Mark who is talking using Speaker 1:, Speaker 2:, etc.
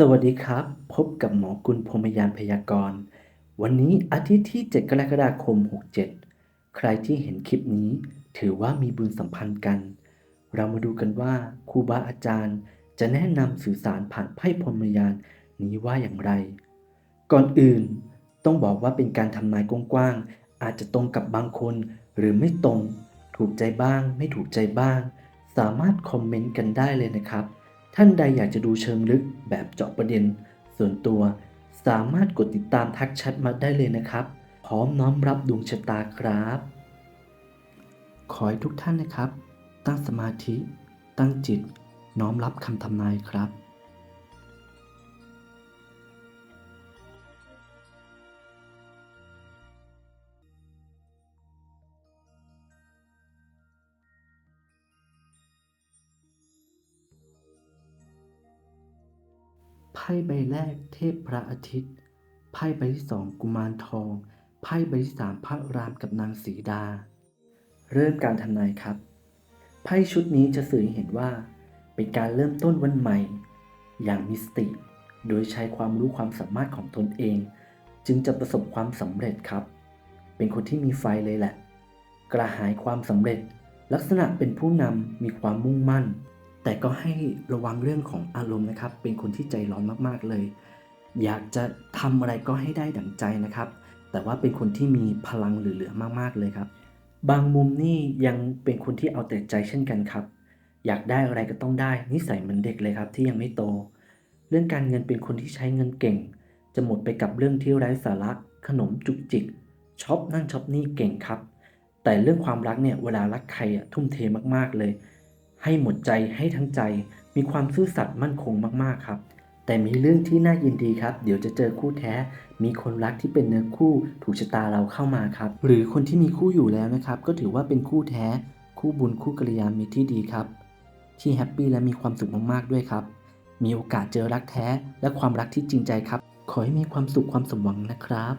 Speaker 1: สวัสดีครับ พบกับหมอกุลพรหมยานพยากรณ์ วันนี้อาทิตย์ที่ 7 กรกฎาคม 67 ใครที่เห็นคลิปนี้ ถือว่ามีบุญสัมพันธ์กัน เรามาดูกันว่าครูบาอาจารย์จะแนะนำสื่อสารผ่านไพ่พรหมยานนี้ว่าอย่างไร ก่อนอื่น ต้องบอกว่าเป็นการทำนายกว้างๆอาจจะตรงกับบางคนหรือไม่ตรง ถูกใจบ้าง ไม่ถูกใจบ้าง สามารถคอมเมนต์กันได้เลยนะครับ ท่านใดอยากจะดูเชิงลึกแบบเจาะประเด็น ส่วนตัวสามารถกดติดตามทักชัดมาได้เลยนะครับ พร้อมน้อมรับดวงชะตาครับ ขอให้ทุกท่านนะครับ ตั้งสมาธิ ตั้งจิต น้อมรับคำทำนายครับ ไพ่ใบแรกเทพพระอาทิตย์ ไพ่ใบที่สองกุมารทอง ไพ่ใบที่สามพระรามกับนางสีดา เริ่มการทำนายครับ ไพ่ชุดนี้จะสื่อให้เห็นว่า เป็นการเริ่มต้นวันใหม่ อย่างมีสติ โดยใช้ความรู้ความสามารถของตนเอง จึงจะประสบความสำเร็จครับ เป็นคนที่มีไฟเลยแหละ กระหายความสำเร็จ ลักษณะเป็นผู้นำมีความมุ่งมั่น แต่ก็ให้ระวังเรื่องของอารมณ์นะครับ เป็นคนที่ใจร้อนมากๆเลย อยากจะทำอะไรก็ให้ได้ดั่งใจนะครับ แต่ว่าเป็นคนที่มีพลังเหลือๆมากๆเลยครับ บางมุมนี่ยังเป็นคนที่เอาแต่ใจเช่นกันครับ อยากได้อะไรก็ต้องได้ นิสัยเหมือนเด็กเลยครับที่ยังไม่โต เรื่องการเงินเป็นคนที่ใช้เงินเก่ง จะหมดไปกับเรื่องที่ไร้สาระขนมจุกจิกช็อปนั่นช็อปนี่เก่งครับ แต่เรื่องความรักเนี่ยเวลารักใครอะทุ่มเทมากๆเลย ให้หมดใจให้ทั้งใจ มีความซื่อสัตย์มั่นคงมากๆครับ แต่มีเรื่องที่น่ายินดีครับ เดี๋ยวจะเจอคู่แท้ มีคนรักที่เป็นเนื้อคู่ถูกชะตาเราเข้ามาครับ หรือคนที่มีคู่อยู่แล้วนะครับ ก็ถือว่าเป็นคู่แท้ คู่บุญคู่กัลยาณมิตรที่ดีครับ ที่แฮปปี้และมีความสุขมากๆด้วยครับ มีโอกาสเจอรักแท้และความรักที่จริงใจครับ ขอให้มีความสุขความสมหวังนะครับ